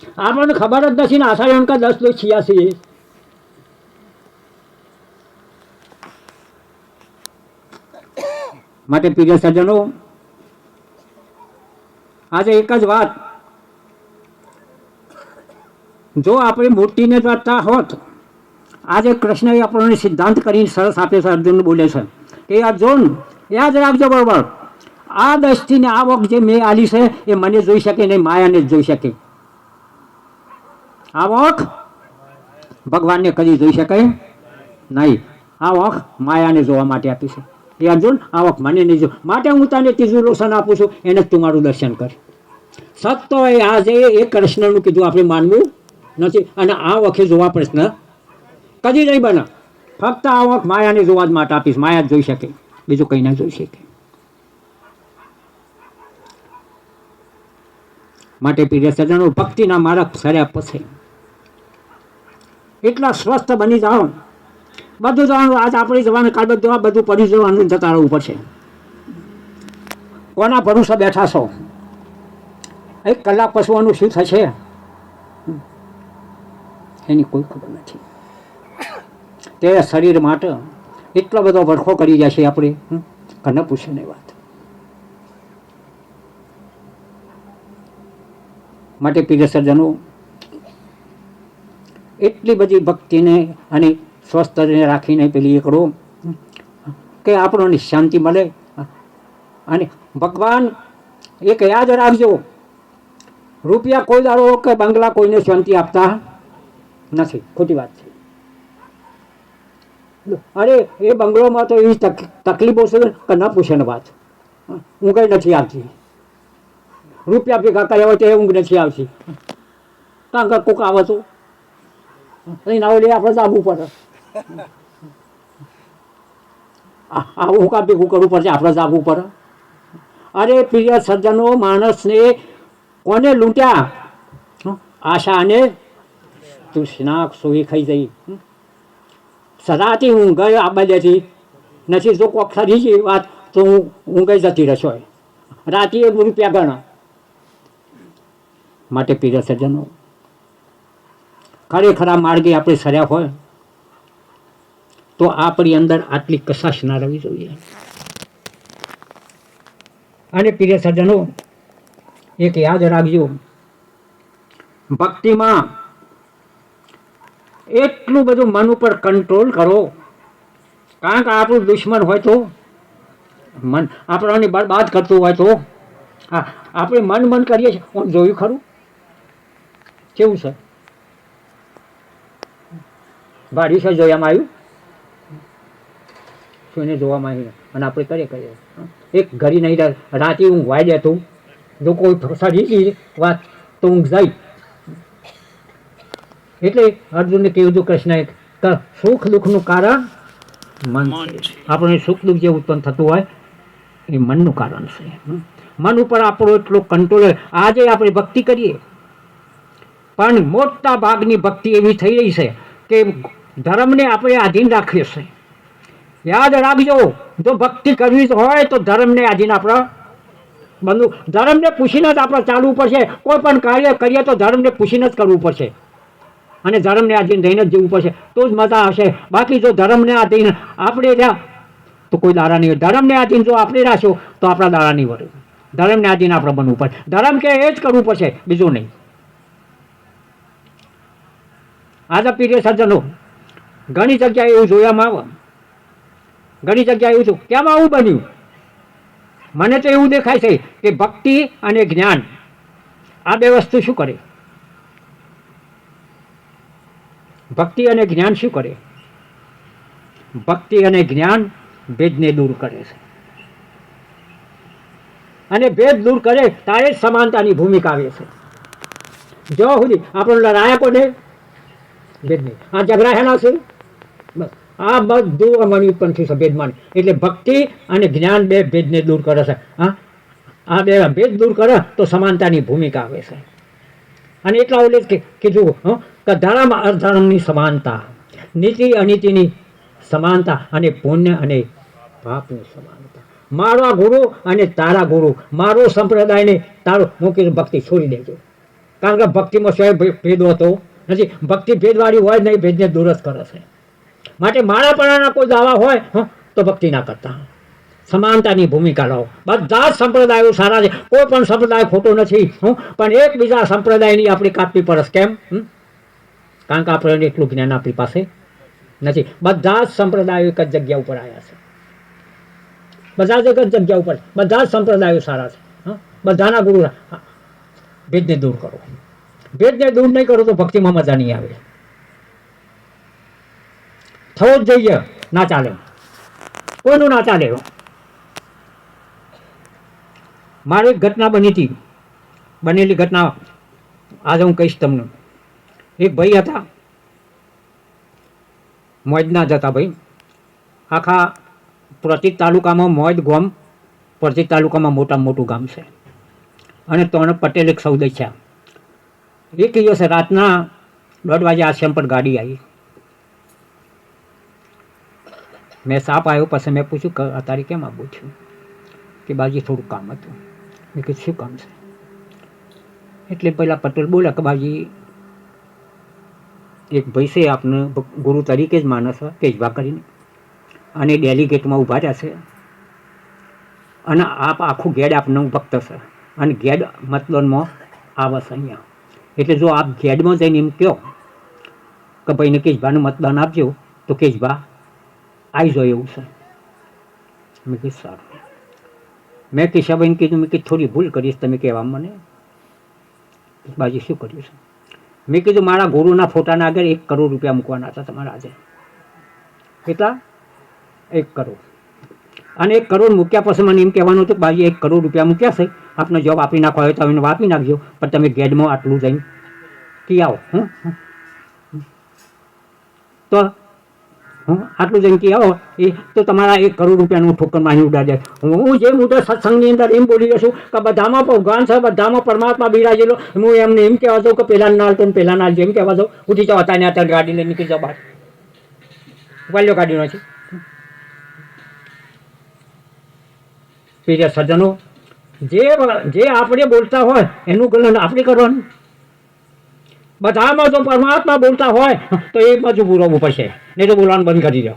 આપણને ખબર જ નથી ને આષાઢ અંકા દસ તો છિયાસી માટે પ્રિય સજ્જનો, આજે એક જ વાત. જો આપણે મૂર્તિને જોતા હોત, આજે કૃષ્ણએ આપણને સિદ્ધાંત કરીને સરસ આપે છે, અર્જુન બોલે છે કે, અર્જુન, યાદ રાખજો બરોબર, આ દસથી ને આ વખત જે મેં આલી છે, એ મને જોઈ શકે નહીં, માયાને જ જોઈ શકે. આ વખ ભગવાનને કદી જોઈ શકાય નહીં. આ વખ માયાને જોવા માટે આપી છે. એ અર્જુન આ વખ મને નહીં જો માટે હું તને ત્રીજું લોસન આપું છું. એને તું મારું દર્શન કર. સત્ય એ આજે એ કૃષ્ણનું કીધું, આપણે માનવું નથી. અને આ વખતે જોવા પ્રશ્ન કદી નહીં બને. ફક્ત આ વખત માયાને જોવા જ માટે આપીશ. માયા જ જોઈ શકે. બીજું કંઈ ના જોઈ શકે. માટે પ્રિય સજ્જનો, ભક્તિના માર્ગ સર્યા પછી એટલા સ્વસ્થ બની જાઓ બધું જવાનું આજ આપણી જવાનું કાલ બધું બધું પડી જવાનું, જતા રહેવું પડશે. કોના ભરોસા બેઠા છો? એક કલાક પશુઓનું શું થશે? એની કોઈ ખબર નથી. તે શરીર માટે એટલો બધો વરખો કરી જશે આપણે, હમ? કે ન પૂછે નહીં વાત. માટે પ્રિય સર્જનો એટલી બધી ભક્તિને અને સ્વસ્થને રાખીને પેલી એકડો કે આપણને શાંતિ મળે. અને ભગવાન એક યાદ રાખજો, રૂપિયા કોઈ દાડો કે બંગલા કોઈને શાંતિ આપતા નથી. ખોટી વાત છે. અરે, એ બંગલોમાં તો એવી તકલીફો છે કે ન પૂછેને વાત. હું કંઈ નથી આવતી. રૂપિયા ભેગા કર્યા હોય તો એ ઊંઘ નથી આવતી. કારણ કોક આવે તો અહીં ના ઓલે આપણે જાગવું પડે. આ આ હું કાં ભેગું કરવું પડશે, આપણે જાગવું પડે. અરે પ્રિય સજ્જનો, માણસને કોને લૂંટ્યા? હં? આશા અને તૃષ્ણા સોઈ ખાઈ જઈ. હં? સદાથી ઊંઘ આ બધેથી નથી જો કોક ખરી છે વાત, તો હું ઊંઘ જતી રહેશો રાતે એક રૂપિયા ગણા. માટે પ્રિય સજ્જનો ખરેખર આ માર્ગે આપણે સર્યા હોય, તો આપણી અંદર આટલી કશાશ ના રહેવી જોઈએ. અને પ્રિય સજ્જનો, એક યાદ રાખજો, ભક્તિમાં એટલું બધું મન ઉપર કંટ્રોલ કરો. કારણ કે આપણું દુશ્મન હોય તો, મન, આપણને બરબાદ કરતું હોય તો, હા, આપણે મન મન કરીએ છીએ. જોયું ખરું? કેવું છે? વાડી છે જોયામાં આવ્યું? શું એને જોવામાં આવ્યું. અને આપણે કરીએ કરીએ. એક ઘડી નહીં. રાતે ઊંઘવાઈ દેતું જો કોઈ સડી વાત તો ઊંઘ જાય. એટલે અર્જુનને કહ્યું હતું કૃષ્ણએ સુખ દુઃખનું કારણ મન છે. આપણે સુખ દુઃખ જે ઉત્પન્ન થતું હોય એ મનનું કારણ છે. મન ઉપર આપણો એટલો કંટ્રોલ આજે આપણે ભક્તિ કરીએ. પણ મોટા ભાગની ભક્તિ એવી થઈ રહી છે કે ધર્મને આપણે આધીન રાખીએ છીએ. યાદ રાખજો, જો ભક્તિ કરવી હોય તો ધર્મને આધીન આપણે બંધુ, ધર્મને પૂછીને જ આપણે ચાલવું પડશે. કોઈ પણ કાર્ય કરીએ તો ધર્મને પૂછીને જ કરવું પડશે. અને ધર્મને આધીન રહીને જ જીવવું પડશે. તો જ મજા આવશે. બાકી જો ધર્મને આધીન આપણે રહ્યા, તો કોઈ દાડા નહીં ધર્મને આધીન જો આપણે રાખશો તો આપણા દાડા નહીં વળે. ધર્મને આધીન આપણે બનવું પડે. ધર્મ કે એ જ કરવું પડશે, બીજું નહીં. આજે પ્રિય સજ્જનો ઘણી જગ્યાએ એવું જોયામાં આવે. ઘણી જગ્યાએ એવું છું કેમ આવું બન્યું? મને તો એવું દેખાય છે કે ભક્તિ અને જ્ઞાન આ બે વસ્તુ શું કરે? ભક્તિ અને જ્ઞાન શું કરે? ભક્તિ અને જ્ઞાન ભેદને દૂર કરે છે. અને ભેદ દૂર કરે ત્યારે જ સમાનતાની ભૂમિકા આવે છે. જો સુધી આપણે લડાયા કોને? ભેદ નહીં આ ઝઘડા છે? આ બધું અમારી થયું છે ભેદમાં એટલે ભક્તિ અને જ્ઞાન બે ભેદને દૂર કરે છે. હા? આ બે ભેદ દૂર કરે તો સમાનતાની ભૂમિકા આવે છે. અને એટલા ઉલ્લેખ કીધું કે ધર્મ અધર્મની સમાનતા, નીતિ અનીતિની સમાનતા અને પુણ્ય અને પાપની સમાનતા. મારા ગુરુ અને તારા ગુરુ, મારો સંપ્રદાયને તારો હું કીધું ભક્તિ છોડી દેજો. કારણ કે ભક્તિમાં સ્વયં ભેદ હતો. નથી, ભક્તિ ભેદવાળી હોય નહીં ભેદને દૂર જ કરે છે. માટે માળાપણાના કોઈ દાવા હોય તો ભક્તિ ના કરતા. સમાનતાની ભૂમિકા લો. બધા જ સંપ્રદાયો સારા છે. કોઈ પણ સંપ્રદાય ખોટો નથી, હું, પણ એકબીજા સંપ્રદાયની આપણી કાપવી પડે કેમ? કારણ કે આપણે એટલું જ્ઞાન આપણી પાસે નથી. બધા જ સંપ્રદાયો એક જ જગ્યા ઉપર આવ્યા છે. બધા જ એક જ જગ્યા ઉપર. બધા જ સંપ્રદાયો સારા છે? બધાના ગુરુ. ભેદને દૂર કરો. ભેદને દૂર નહીં કરો તો ભક્તિમાં મજા નહીં આવે. થવો જ જોઈએ. ના ચાલે. કોઈનું ના ચાલે મારી ઘટના બની હતી. બનેલી ઘટના આજે હું કહીશ તમને. એક ભાઈ હતા. મોજના જ હતા ભાઈ. આખા પ્રતિક તાલુકામાં મોજ ગામ, પ્રતિક તાલુકામાં મોટામાં મોટું ગામ છે. અને ત્રણ પટેલ એક સૌદય છે એક દિવસે રાતના દોઢ વાગે આશ્રમ પર ગાડી આવી. મેં સાપ આવ્યો, પછી મેં પૂછ્યું કે અત્યારે કેમ આવું છું? કે બાજી થોડું કામ હતું. મેં કીધું, શું કામ છે? એટલે પહેલાં પટેલ બોલ્યા કે બાજી, એક ભાઈ છે, આપને ગુરુ તરીકે જ માનસ કેજવા કરીને. અને ડેલિગેટમાં ઊભા રહ્યા છે. અને આપ આખું ગેડ આપનું ભક્ત છે. અને ગેડ મતલબમાં આવે છે અહીંયા. એટલે જો આપ ગેડમાં જઈને એમ કહો કે ભાઈને કેશભાનું મતદાન આપજો, તો કેશભા આવી જાય એવું છે. મેં કીધું, સારું. મેં કેશાભાઈને કીધું, મેં કીધું, થોડી ભૂલ કરીશ તમે કહેવા મને. બાજી શું કર્યું છે? મેં કીધું, મારા ગુરુના ફોટાના આગળ એક કરોડ રૂપિયા મૂકવાના હતા તમારા આજે કેટલા? એક કરોડ. અને એક કરોડ મૂક્યા પછી મને એમ કહેવાનું હતું બાજી એક કરોડ રૂપિયા મૂક્યા છે. આપનો જોબ આપી નાખવા હોય તો એને આપી નાખજો. પણ તમે ગેડમાં આટલું જઈને કી આવો હં. તો આટલું જેમ કે આવો એ તો તમારા એક કરોડ રૂપિયાનું ઠોકર માની જાય હું જે મોટા સત્સંગની અંદર એમ બોલી છું કે બધામાં ભગવાન છે બધામાં પરમાત્મા બિરાજેલો. હું એમને એમ કહેવા દઉં કે પહેલાં નાલ તો પહેલાં નાલ જેમ કહેવા દઉં ઉઠી જાઓ ને અત્યારે ગાડી લઈને નીકળી જાઓ બહાર. વાલ્યો ગાડીનો છે. પ્રિય સજ્જનો, જે જે આપણે બોલતા હોય, એનું ગલન આપણે કરવાનું. બધામાં જો પરમાત્મા બોલતા હોય, તો એ બાજુ પૂરવવું પડશે. નહીં તો બોલવાનું બંધ કરી દો.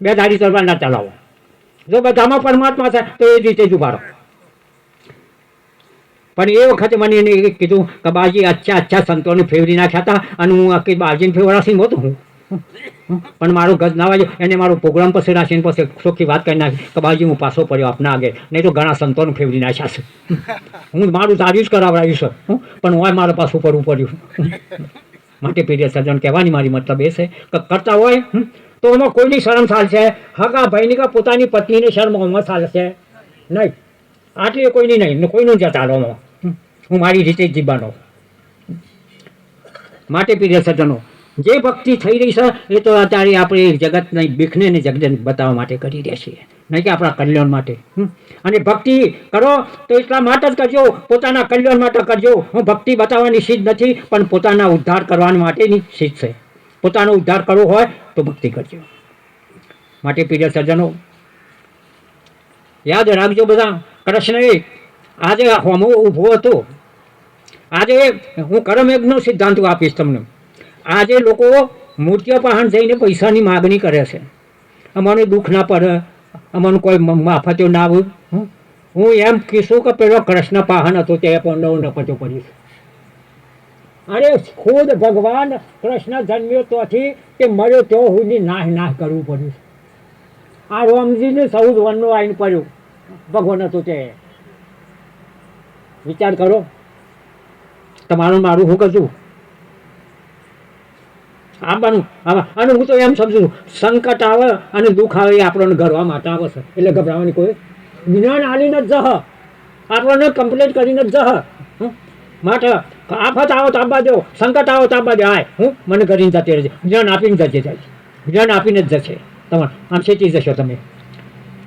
બે દાડી તલવાર ના ચલાવો. જો બધામાં પરમાત્મા છે, તો એ રીતે જ ઊભા પણ એ વખતે મને એને કીધું કે બાજી, અચ્છા અચ્છા સંતોને ફેવરી નાખ્યા હતા અને હું આખી બાજીને ફેવરાશી નહોતો હું. પણ મારો ગજ ના વાગ્યો. એને મારો પ્રોગ્રામ પછી રાખીને પછી ચોખ્ખી વાત કરી નાખી કે બાજી, હું પાછો પડ્યો આપના આગળ. નહીં તો ઘણા સંતોને ફેવરી નાખ્યા છે. હું મારું સારું જ કરાવડાવ્યું છે. પણ હું મારે પાછું પડવું પડ્યું માટે પીરિયડ સર્જન કહેવાની મારી મતલબ એ છે કે કરતા હોય તો એમાં કોઈની શરમ ચાલશે હકા ભાઈની કે પોતાની પત્નીની શરમ આમાં ચાલશે નહીં. આટલી કોઈની નહીં. કોઈનું જતા આમાં. હું મારી રીતે જીવવાનો. માટે પીરિયડ સર્જનો જે ભક્તિ થઈ રહી છે, એ તો અત્યારે આપણે જગતની બીખને ને જગતને બતાવવા માટે કરી રહ્યા છીએ. નહીં કે આપણા કલ્યાણ માટે અને ભક્તિ કરો તો એટલા માટે જ કરજો, પોતાના કલ્યાણ માટે કરજો. હું ભક્તિ બતાવવાની સિદ્ધ નથી, પણ પોતાના ઉદ્ધાર કરવા માટેની સિદ્ધ છે. પોતાનો ઉદ્ધાર કરવો હોય તો ભક્તિ કરજો. માટે પ્રિય સજ્જનો, યાદ રાખજો બધા, કૃષ્ણએ આજે હોમો ઊભો હતો. આજે હું કર્મયજ્ઞનો સિદ્ધાંત આપીશ તમને. આજે લોકો મૂર્તિઓ પહાણ જઈને પૈસાની માગણી કરે છે. અમારું દુઃખ ના પડે અમને કોઈ મ- માફતીઓ ના આવ્યું હું? એમ કહીશું કે પેલો કૃષ્ણ પાહન હતો તે પણ નવ નપચો કરીશ અને ખુદ ભગવાન કૃષ્ણ જન્મ્યો ત્યાંથી કે મર્યો તો સુધી નાશ નાશ કરવું પડ્યું આ રોમજીને ચૌદ વનનું આવીને પડ્યું. ભગવાન હતું તે. વિચાર કરો. તમારું મારું હું કશું આવવાનું આમાં અને હું તો એમ સમજુ છું, સંકટ આવે અને દુઃખ આવે એ આપણને ગરવા માટે આવે એટલે ગભરાવાની કોઈ જ્ઞાન આલીને જહ. આપણને કમ્પ્લેટ કરીને જહ. માટે આફત આવો તો આંબા દો, સંકટ આવો તો આંબા દે. આય, હું મને કરીને જતી રહેજે. જ્ઞાન આપીને જજે જાય. જ્ઞાન આપીને જ જશે. તમારે આમ સેચી જશો તમે.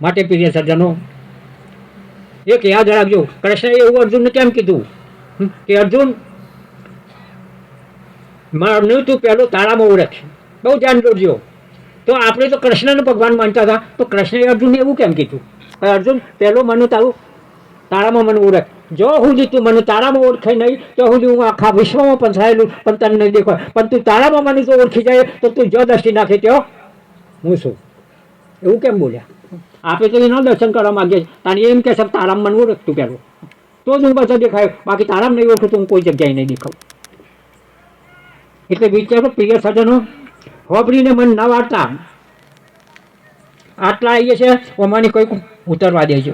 માટે પ્રિય સજ્જનો, એક યાદ રાખજો. કૃષ્ણએ એવું અર્જુનને કેમ કીધું? કે અર્જુન મારું તું પહેલો તારામાં ઓળખ બહુ ધ્યાન દોરજો. તો આપણે તો કૃષ્ણને ભગવાન માનતા હતા. તો કૃષ્ણએ અર્જુનને એવું કેમ કીધું? અર્જુન પહેલો મને તારું તારામાં મને ઓળખ જો સુધી તું મને તારામાં ઓળખાય નહીં, તો સુધી હું આખા વિશ્વમાં પંચાયેલું પણ તને નહીં દેખાય. પણ તું તારામાં મને જો ઓળખી જાય, તો તું જો દ્રષ્ટિ નાખે ત્યો હું. શું? એવું કેમ બોલ્યા? આપે તો એના દર્શન કરવા માંગે છે તારે એમ કે છે તારામાં મને ઓળખતું પહેલું તો જ હું બધા દેખાય. બાકી તારામાં નહીં ઓળખું તો હું કોઈ જગ્યાએ નહીં દેખાઉં. એટલે વિચારો પ્રિય સજનો હોબરીને મન ના વાળતા. આટલા આવીએ છે ઓમાંની કોઈક ઉતરવા દેજો.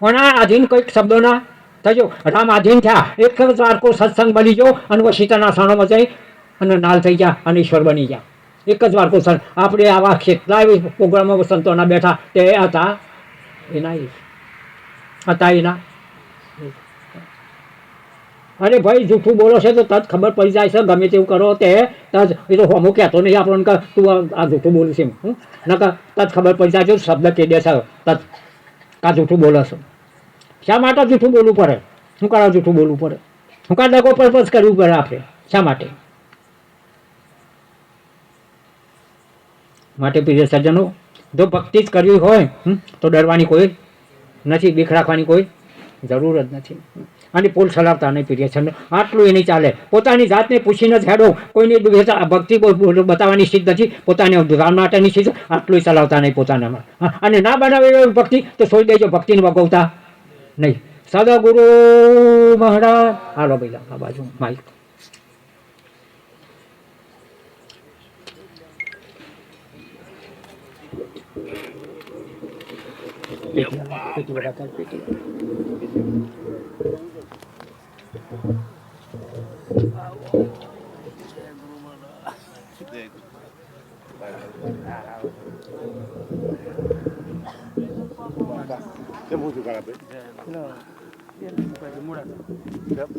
પણ આ આધીન કોઈક શબ્દોના, થજો. રામ આધીન થયા. એક જ વાર સત્સંગ બની જાઓ અને વસીતાના સાણોમાં જઈ અને નાલ થઈ જા અને ઈશ્વર બની જા એક જ વાર કોઈ આપણે આવા કેટલાય પ્રોગ્રામો સંતોના બેઠા. તે હતા એના હતા એના. અરે ભાઈ, જૂઠું બોલો છે તો તજ ખબર પડી જાય છે, ગમે તેવું કરો તે. તજ, એ તો હોમો કહેતો નહીં આપણને કે તું આ- જૂઠું બોલું છે. હં? નકર તજ ખબર પડી જાય છે, શબ્દ કહી દે છે. તજ, કા જૂઠું બોલો છો? શા માટે જૂઠું બોલવું પડે? શું કાળા જૂઠું બોલવું પડે? શું કાં દગો પર્પઝ કરવું પડે આપણે શા માટે? માટે પ્રિય સજ્જનો, જો ભક્તિ જ કરવી હોય તો ડરવાની કોઈ નથી, બીખ રાખવાની કોઈ જરૂર જ નથી. અને પુલ ચલાવતા નહીં પ્રિય છે. આટલું એની ચાલે. પોતાની જાતને પૂછીને જ હેડો. કોઈની ભક્તિ બતાવવાની સિદ્ધ નથી. પોતાને ધ્યાન માટેની સિદ્ધ આટલું ચલાવતા નહીં પોતાનામાં. અને ના બનાવે ભક્તિ, તો છોડી દેજો ભક્તિને વગવતા નહીં. સદગુરુ મહારાજ. હાલો ભાઈ, આ બાજુ માઇક પેટી વાળા, પેટી વાળા ચાલ, પેટી. કેમ ઊંચું કરાવે? કેમ?